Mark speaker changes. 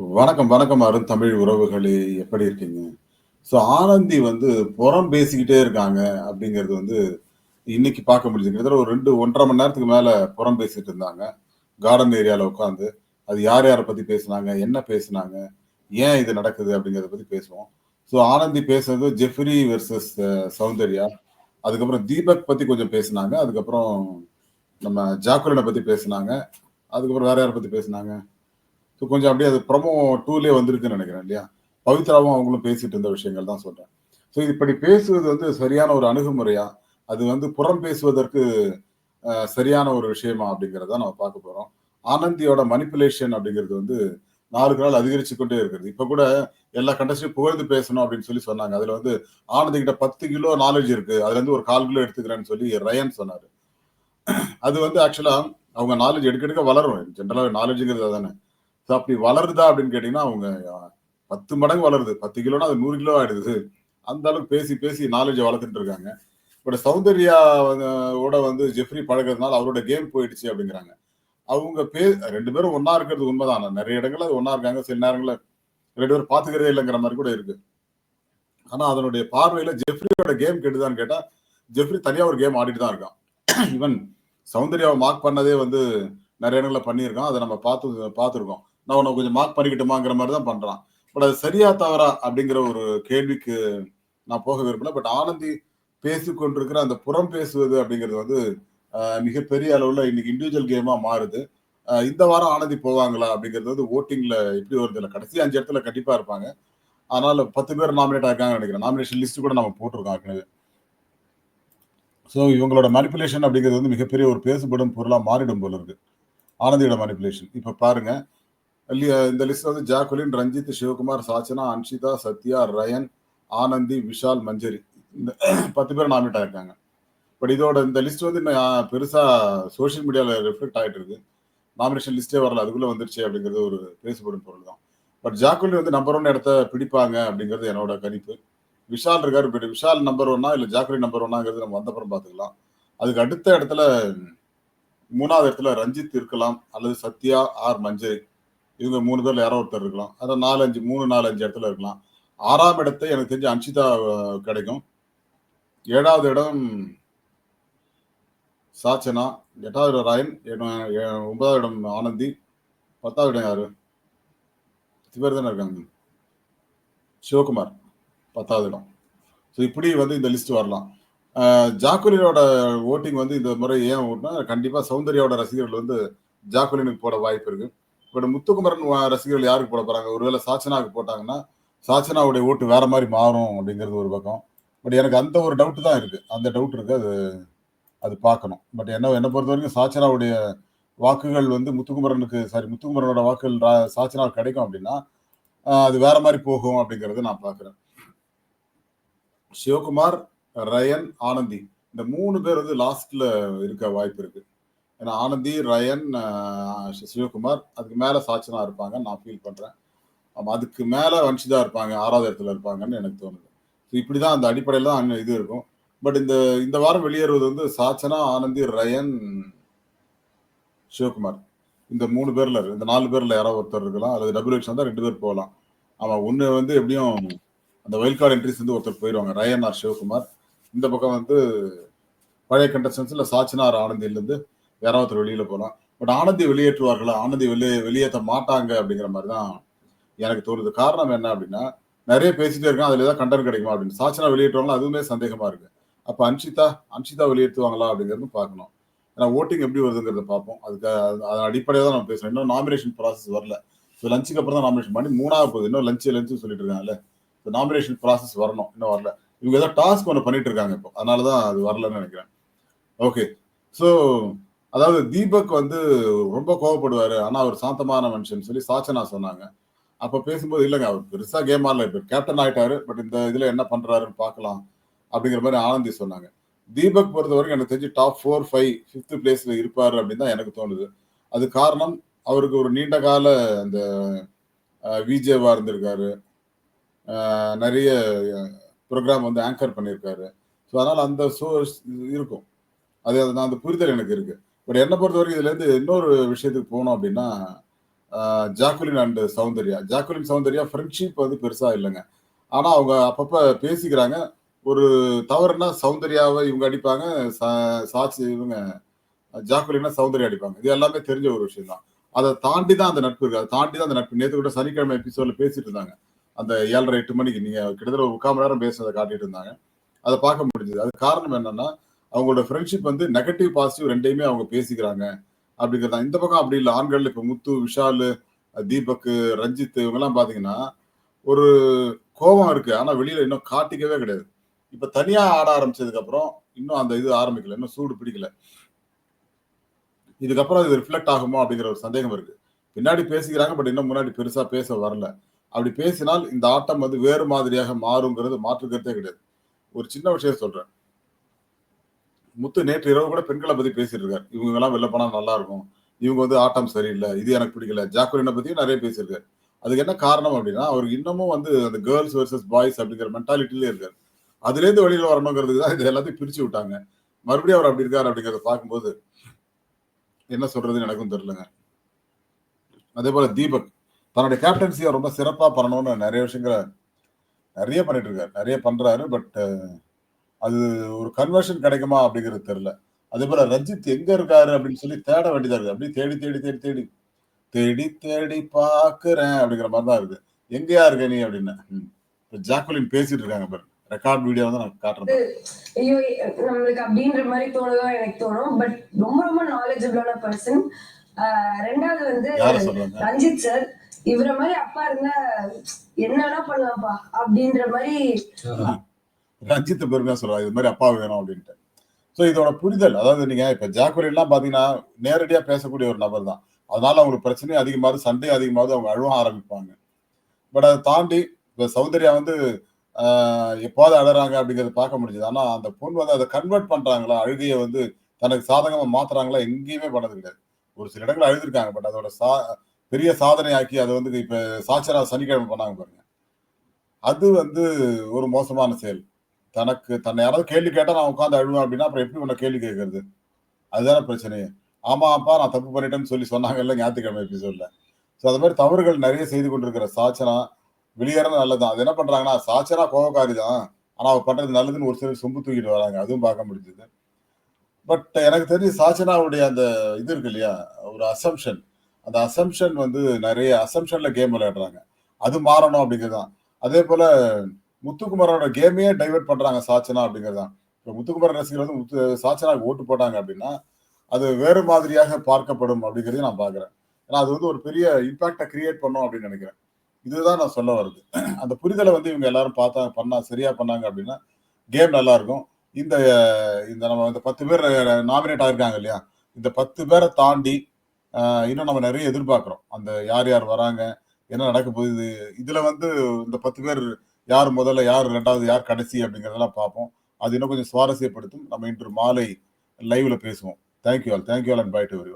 Speaker 1: வணக்கம், வணக்கம் அருண் தமிழ் உறவுகளே! எப்படி இருக்கீங்க? ஸோ ஆனந்தி வந்து புறம் பேசிக்கிட்டே இருக்காங்க அப்படிங்கிறது வந்து இன்னைக்கு பார்க்க முடியுது. கிட்டத்தட்ட ஒரு 2 1 1/2 மணி நேரத்துக்கு மேலே புறம் பேசிட்டு இருந்தாங்க. கார்டன் ஏரியாவில் உட்காந்து. அது யார் யாரை பற்றி பேசுனாங்க? என்ன பேசுனாங்க? ஏன் இது நடக்குது? அப்படிங்கிறத பற்றி பேசுவோம். ஸோ ஆனந்தி பேசுனது ஜெஃப்ரி வெர்சஸ் சௌந்தர்யா. அதுக்கப்புறம் தீபக் பற்றி கொஞ்சம் பேசுனாங்க. அதுக்கப்புறம் நம்ம ஜாக்குலின பற்றி பேசுனாங்க. அதுக்கப்புறம் வேற யாரை பற்றி பேசுனாங்க? ஸோ கொஞ்சம் அப்படியே அது ப்ரொமோ டூலே வந்திருக்குன்னு நினைக்கிறேன் இல்லையா? பவித்ராவும் அவங்களும் பேசிட்டு இருந்த விஷயங்கள் தான் சொல்றேன். ஸோ இப்படி பேசுவது வந்து சரியான ஒரு அணுகுமுறையா? அது வந்து புறம் பேசுவதற்கு சரியான ஒரு விஷயமா? அப்படிங்கிறத நம்ம பார்க்க போறோம். ஆனந்தியோட மனிப்புலேஷன் அப்படிங்கிறது வந்து நாளுக்கு நாள் அதிகரிச்சு கொண்டே இருக்கிறது. இப்ப கூட எல்லா கண்டஸ்டையும் புகழ்ந்து பேசணும் அப்படின்னு சொல்லி சொன்னாங்க. அதுல வந்து ஆனந்தி கிட்ட 10 கிலோ நாலேஜ் இருக்கு. அதுலேருந்து ஒரு 1/4 கிலோ எடுத்துக்கிறேன்னு சொல்லி ரயன் சொன்னாரு. அது வந்து ஆக்சுவலா அவங்க நாலேஜ் எடுக்க எடுக்க வளரும். ஜென்ரலாக நாலேஜுங்கிறது தானே ஸோ அப்படி வளருதா அப்படின்னு கேட்டீங்கன்னா, அவங்க 10 மடங்கு வளருது. 10 கிலோனா அது நூறு கிலோ ஆயிடுது. அந்த அளவுக்கு பேசி பேசி நாலேஜை வளர்த்துட்டு இருக்காங்க. பட் சௌந்தர்யா ஓட வந்து ஜெஃப்ரி பழகுறதுனால அவரோட கேம் போயிடுச்சு அப்படிங்கிறாங்க. அவங்க பே ரெண்டு பேரும் ஒன்றா இருக்கிறது உண்மைதான் நிறைய இடங்கள்ல அது ஒன்றா இருக்காங்க. சில நேரங்களில் ரெண்டு பேரும் பார்த்துக்கிறதே இல்லைங்கிற மாதிரி கூட இருக்கு. ஆனா அதனுடைய பார்வையில ஜெஃப்ரியோட கேம் கெட்டுதான்னு கேட்டா, ஜெஃப்ரி தனியா ஒரு கேம் ஆடிட்டு தான் இருக்கான். ஈவன் சௌந்தர்யாவை மார்க் பண்ணதே வந்து நிறைய இடங்களில் பண்ணியிருக்கான். அதை நம்ம பார்த்து பார்த்துருக்கோம். நான் உன்னை கொஞ்சம் மார்க் பண்ணிக்கட்டுமாங்கிற மாதிரி தான் பண்றான். பட் அது சரியா? தவறா? அப்படிங்கிற ஒரு கேள்விக்கு நான் போக விரும்பல. பட் ஆனந்தி பேசிக்கொண்டிருக்கிற அந்த புறம் பேசுவது அப்படிங்கிறது வந்து மிகப்பெரிய அளவுல இன்னைக்கு இண்டிவிஜுவல் கேமா மாறுது. இந்த வாரம் ஆனந்தி போவாங்களா? அப்படிங்கிறது வந்து ஓட்டிங்ல எப்படி வருது இல்லை கடைசி அஞ்சு இடத்துல கண்டிப்பா இருப்பாங்க. அதனால 10 பேர் நாமினேட் ஆயிருக்காங்கன்னு நினைக்கிறேன் நாமினேஷன் லிஸ்ட் கூட நம்ம போட்டிருக்கோம் ஏற்கனவே. ஸோ இவங்களோட மேனிப்புலேஷன் அப்படிங்கிறது வந்து மிகப்பெரிய ஒரு பேசுபடும் பொருளாக மாறிடும் போல இருக்கு. ஆனந்தியோட மேனிப்புலேஷன். இப்போ பாருங்க. லி இந்த லிஸ்ட்ல வந்து ஜாக்குலின், ரஞ்சித், சிவகுமார், சாச்சனா, அன்ஷிதா, சத்யா, ரயன், ஆனந்தி, விஷால், மஞ்சரி. இந்த 10 பேர் நாமினேட் ஆயிருக்காங்க. பட் இதோட இந்த லிஸ்ட் வந்து இன்னும் பெருசா சோசியல் மீடியால ரிஃப்ளெக்ட் ஆயிட்டு இருக்கு. நாமினேஷன் லிஸ்ட்டே வரல. அதுக்குள்ள வந்துருச்சு அப்படிங்கிறது ஒரு பேசப்படும் பொருள் தான். பட் ஜாக்குலி வந்து நம்பர் ஒன் இடத்த பிடிப்பாங்க அப்படிங்கிறது என்னோட கணிப்பு. விஷால் இருக்காரு. பட் விஷால் நம்பர் ஒன்னா இல்ல ஜாக்குலி நம்பர் ஒன்னாங்கிறது நம்ம வந்தப்புறம் பார்த்துக்கலாம். அதுக்கு அடுத்த இடத்துல மூணாவது இடத்துல ரஞ்சித் இருக்கலாம். அல்லது சத்யா ஆர் மஞ்சரி. இவங்க மூணு பேர்ல யாரோ ஒருத்தர் இருக்கலாம். அதான் 4, 5 3, 4, 5 இடத்துல இருக்கலாம். ஆறாம் இடத்தை எனக்கு தெரிஞ்சு அன்ஷிதா கிடைக்கும். ஏழாவது இடம் சாச்சனா, எட்டாவது இடம் ராயன் ஒன்பதாவது இடம் ஆனந்தி, 10வது இடம் யாரு? 10 பேர் தானே இருக்காங்க. சிவகுமார் 10வது இடம். ஸோ இப்படி வந்து இந்த லிஸ்ட் வரலாம். ஜாக்குலினோட ஓட்டிங் வந்து இந்த முறை ஏன் ஓட்டினா கண்டிப்பாக சௌந்தர்யாவோட ரசிகர்கள் வந்து ஜாக்குலினுக்கு போட வாய்ப்பு இருக்குது இப்போ முத்துக்குமரன் ரசிகர்கள் யாருக்கு போட போறாங்க? ஒருவேளை சாச்சனாவுக்கு போட்டாங்கன்னா, சாச்சனாவுடைய ஓட்டு வேற மாதிரி மாறும் அப்படிங்கிறது ஒரு பக்கம். பட் எனக்கு அந்த ஒரு டவுட் தான் இருக்கு. அந்த டவுட் இருக்கு. அது அது பார்க்கணும். பட் என்ன என்னை பொறுத்த வரைக்கும் சாச்சனாவுடைய வாக்குகள் வந்து முத்துக்குமரனுக்கு சாரி முத்துக்குமரனோட வாக்குகள் ரா சாச்சனாவுக்கு கிடைக்கும் அப்படின்னா, அது வேற மாதிரி போகும் அப்படிங்கிறத நான் பார்க்குறேன். சிவகுமார், ரயன், ஆனந்தி. இந்த மூணு பேர் வந்து லாஸ்ட்ல இருக்க வாய்ப்பு இருக்கு. ஏன்னா ஆனந்தி, ரயன், சிவகுமார் அதுக்கு மேலே சாச்சனா இருப்பாங்கன்னு நான் ஃபீல் பண்றேன். அதுக்கு மேலே வன்ஷிதா இருப்பாங்க. ஆறாவது இடத்துல இருப்பாங்கன்னு எனக்கு தோணுது. ஸோ இப்படிதான் அந்த அடிப்படையில் தான் இது இருக்கும். பட் இந்த இந்த வாரம் வெளியேறுவது வந்து சாச்சனா, ஆனந்தி, ரயன், சிவகுமார். இந்த மூணு பேரில் இந்த நாலு பேரில் யாராவது ஒருத்தர் இருக்கலாம். அல்லது டபுள் எக்ஸ் வந்தால் ரெண்டு பேர் போகலாம். ஆமாம் ஒன்று வந்து எப்படியும் அந்த வைல்ட் கார்டு என்ட்ரிஸ் வந்து ஒருத்தர் போயிடுவாங்க ரயன் ஆர் சிவகுமார். இந்த பக்கம் வந்து பழைய கண்டஸ்டன்ட்ஸ்ல சாச்சனார் ஆனந்தியிலேருந்து வேற யாராவது ஒருத்தர் வெளியில போலாம். பட் ஆனந்தி வெளியேற்றுவார்களா? ஆனந்தி வெளியே வெளியேற்ற மாட்டாங்க அப்படிங்கிற மாதிரி தான் எனக்கு தோணுது. காரணம் என்ன அப்படின்னா, நிறைய பேசிட்டே இருக்கேன் அதுல ஏதாவது கண்டன் கிடைக்குமா அப்படின்னு. சாச்சனா வெளியேற்றுவாங்களா? அதுவுமே சந்தேகமா இருக்கு. அப்ப அன்ஷிதா அன்ஷிதா வெளியேற்றுவாங்களா? அப்படிங்கிறது பார்க்கணும். ஏன்னா ஓட்டிங் எப்படி வருதுங்கிறத பார்ப்போம். அதுக்கு அதன் அடிப்படையாக தான் நம்ம பேசுறோம். இன்னும் நாமினேஷன் ப்ராசஸ் வரல. ஸோ லஞ்சுக்கு அப்புறம் தான் நாமினேஷன் பண்ணி மூணாவது போகுது. இன்னும் லஞ்சு லஞ்சு சொல்லிட்டு இருக்காங்கல்ல. ஸோ நாமினேஷன் ப்ராசஸ் வரணும். இன்னும் வரல. இவங்க ஏதோ டாஸ்க் ஒன்று பண்ணிட்டு இருக்காங்க இப்போ. அதனால தான் அது வரலன்னு நினைக்கிறேன் ஓகே. ஸோ அதாவது தீபக் வந்து ரொம்ப கோவப்படுவாரு. ஆனா அவர் சாந்தமான மனுஷன் சொல்லி சாச்சனா சொன்னாங்க. அப்ப பேசும்போது இல்லைங்க அவர் பெருசா கேம் ஆடல. இப்ப கேப்டன் ஆயிட்டாரு. பட் இந்த இதுல என்ன பண்றாருன்னு பார்க்கலாம். அப்படிங்கிற மாதிரி ஆனந்தி சொன்னாங்க. தீபக் பொறுத்த வரைக்கும் எனக்கு தெரிஞ்சு டாப் 4, 5 5த் பிளேஸ்ல இருப்பாரு அப்படின்னு தான் எனக்கு தோணுது. அது காரணம் அவருக்கு ஒரு நீண்ட கால அந்த விஜேவா இருந்திருக்காரு. நிறைய ப்ரோக்ராம் வந்து ஆங்கர் பண்ணியிருக்காரு. ஸோ அதனால அந்த சோர்ஸ் இருக்கும். அது அந்த புரிதல் எனக்கு இருக்குது பட் என்னை பொறுத்த வரைக்கும் இதுலேருந்து இன்னொரு விஷயத்துக்கு போனோம் அப்படின்னா, Jacqueline and Soundarya. Jacqueline Soundarya friendship வந்து பெருசாக இல்லைங்க. ஆனால் அவங்க அப்பப்போ பேசிக்கிறாங்க. ஒரு தவறுனா சௌந்தர்யாவை இவங்க அடிப்பாங்க சா- சாட்சி இவங்க ஜாக்குலினா சௌந்தர்யா அடிப்பாங்க. இது எல்லாமே தெரிஞ்ச ஒரு விஷயம் தான் அதை தாண்டி தான் அந்த நட்பு இருக்கு. அதை தாண்டி தான் அந்த நட்பு. நேற்று கூட சனிக்கிழமை எபிசோட்ல பேசிட்டு இருந்தாங்க. அந்த ஏழரை எட்டு மணிக்கு நீங்க கிட்டத்தட்ட ஒரு முக்கால் மணி நேரம் பேசுறதை காட்டிட்டு இருந்தாங்க. அதை பார்க்க முடிஞ்சது. அது காரணம் என்னன்னா அவங்களோட ஃப்ரெண்ட்ஷிப் வந்து நெகட்டிவ் பாசிட்டிவ் ரெண்டையுமே அவங்க பேசிக்கிறாங்க. அப்படிங்கிறது. தான் இந்த பக்கம் அப்படி இல்லை. ஆண்கள் இப்போ முத்து விஷால் தீபக் ரஞ்சித் இவங்கெல்லாம் பார்த்தீங்கன்னா ஒரு கோபம் இருக்கு. ஆனால் வெளியில இன்னும் காட்டிக்கவே கிடையாது. இப்போ தனியாக ஆட ஆரம்பிச்சதுக்கு அப்புறம் இன்னும் அந்த இது ஆரம்பிக்கல. இன்னும் சூடு பிடிக்கல. இதுக்கப்புறம் இது ரிஃப்ளெக்ட் ஆகுமோ அப்படிங்கிற ஒரு சந்தேகம் இருக்கு. பின்னாடி பேசிக்கிறாங்க பட் இன்னும் முன்னாடி பெருசா பேச வரல. அப்படி பேசினால் இந்த ஆட்டம் வந்து வேறு மாதிரியாக மாறுங்கிறது மாற்றுக்கிறதே கிடையாது. ஒரு சின்ன விஷயம் சொல்றேன். முத்து நேற்று இரவு கூட பெண்களை பத்தி பேசிட்டு இருக்காரு. இவங்க எல்லாம் வெளில போனா நல்லா இருக்கும். இவங்க வந்து ஆட்டம் சரியில்லை. இது எனக்கு பிடிக்கல. ஜாக்குலினை பத்தியும் நிறைய பேசியிருக்காரு. அதுக்கு என்ன காரணம் அப்படின்னா அவர் இன்னமும் வந்து அந்த கேர்ள்ஸ் வெர்சஸ் பாய்ஸ் அப்படிங்கிற மென்டாலிட்டிலே இருக்காரு. அதுலேருந்து வெளியில் வரணுங்கிறதுக்கு தான் இது எல்லாத்தையும் பிரிச்சு விட்டாங்க. மறுபடியும் அவர் அப்படி இருக்காரு அப்படிங்கிறத பார்க்கும்போது என்ன சொல்றதுன்னு எனக்கும் தெரியலங்க. அதே போல தீபக் தன்னுடைய கேப்டன்சியை ரொம்ப சிறப்பாக பண்ணணும்னு நிறைய விஷயங்களை நிறைய பண்ணிட்டு இருக்காரு. நிறைய பண்றாரு பட் அது ஒரு கன்வர்ஷன் கிடைக்குமா அப்படிங்கிறது தெரியல. அதே போல ரஞ்சித் எங்க இருக்காரு அப்படின்னு சொல்லி தேட வேண்டியதா இருக்கு. அப்படியே தேடி தேடி தேடி தேடி. தேடி தேடி பாக்குறேன் அப்படிங்கிற மாதிரி தான் இருக்கு. எங்கயா இருக்க நீ அப்படின்னு. இப்ப ஜாக்குலின் பேசிட்டு இருக்காங்க பாரு. ரெக்கார்ட் வீடியோ வந்து நான் காட்டுறேன்
Speaker 2: ஐயோ நம்மளுக்கு அப்படின்ற மாதிரி தோணுதோ எனக்கு தோணும். பட் ரொம்ப ரொம்ப நாலேஜபிளான பர்சன் ரெண்டாவது வந்து ரஞ்சித் சார் இவர மாதிரி அப்பா இருந்தா என்ன வேணா பண்ணலாம்ப்பா? அப்படின்ற மாதிரி
Speaker 1: ரஞ்சித் பெருமையா சொல்றாரு இது மாதிரி அப்பா வேணும் அப்படின்ட்டு. ஸோ இதோட புரிதல் அதாவது நீங்க இப்ப ஜாக்குலின் பாத்தீங்கன்னா நேரடியா பேசக்கூடிய ஒரு நபர் தான். அதனால அவங்களுக்கு பிரச்சனையும் அதிகமாகுது சண்டையும் அதிகமாகுது அவங்க அழுவ ஆரம்பிப்பாங்க. பட் அதை தாண்டி இப்ப சௌந்தர்யா வந்து ஆஹ், எப்போது அழறாங்க அப்படிங்கறத பார்க்க முடிஞ்சது. ஆனா அந்த பொண்ணு வந்து அதை கன்வெர்ட் பண்றாங்களா? அழுகையை வந்து தனக்கு சாதகமா மாத்துறாங்களா? எங்கேயுமே பண்ணது கிடையாது. ஒரு சில இடங்கள் அழுதுருக்காங்க. பட் அதோட சா பெரிய சாதனை ஆக்கி அதை வந்து இப்ப சாட்சரா சனிக்கிழமை பண்ணாங்க பாருங்க. அது வந்து ஒரு மோசமான செயல். தனக்கு தன்னை யாராவது கேள்வி கேட்டால் நான் உட்காந்து அழுவேன் அப்படின்னா அப்புறம் எப்படி உன்னை கேள்வி கேட்கறது? அதுதானே பிரச்சனையே ஆமா அப்பா நான் தப்பு பண்ணிட்டேன்னு சொல்லி சொன்னாங்கல்ல ஞாயிற்றுக்கிழமை எபிசோட்ல ஸோ அது மாதிரி தவறுகள் நிறைய செய்து கொண்டிருக்கிற சாச்சனா வெளியேறது நல்லதான் அது என்ன பண்றாங்கன்னா சாச்சனா கோபக்காரி தான் ஆனா அவர் பண்றது நல்லதுன்னு ஒரு சிலர் சொம்பு தூக்கிட்டு வராங்க. அதுவும் பார்க்க முடிஞ்சது. பட் எனக்கு தெரிஞ்சு சாச்சனாவுடைய அந்த இது இருக்கு இல்லையா ஒரு அசம்ஷன் அந்த அசம்ஷன் வந்து நிறைய அசம்ஷன்ல கேம் விளையாடுறாங்க. அது மாறணும் அப்படிங்கிறது தான் அதே போல முத்துக்குமாரோட கேமையே டைவெர்ட் பண்றாங்க சாச்சனா அப்படிங்கிறது தான் இப்போ முத்துக்குமார் ரசிகர்கள் வந்து முத்து சாச்சனாக்கு ஓட்டு போட்டாங்க அப்படின்னா அது வேறு மாதிரியாக பார்க்கப்படும் அப்படிங்கிறதையும் நான் பார்க்குறேன். ஏன்னா அது வந்து ஒரு பெரிய இம்பாக்டை கிரியேட் பண்ணும் அப்படின்னு நினைக்கிறேன். இதுதான் நான் சொல்ல வருது அந்த புரிதலை வந்து இவங்க எல்லாரும் பார்த்தா பண்ணா சரியா பண்ணாங்க அப்படின்னா கேம் நல்லா இருக்கும் இந்த இந்த நம்ம இந்த பத்து பேர் நாமினேட் ஆயிருக்காங்க இல்லையா? இந்த பத்து பேரை தாண்டி இன்னும் நம்ம நிறைய எதிர்பார்க்குறோம். அந்த யார் யார் வராங்க என்ன நடக்க போகுது இதுல வந்து இந்த பத்து பேர் யார் முதல்ல யார் ரெண்டாவது யார் கடைசி அப்படிங்கிறதெல்லாம் பார்ப்போம். அது இன்னும் கொஞ்சம் சுவாரஸ்யப்படுத்தும். நம்ம இன்று மாலை லைவ்ல பேசுவோம். Thank you all thank you all and bye to every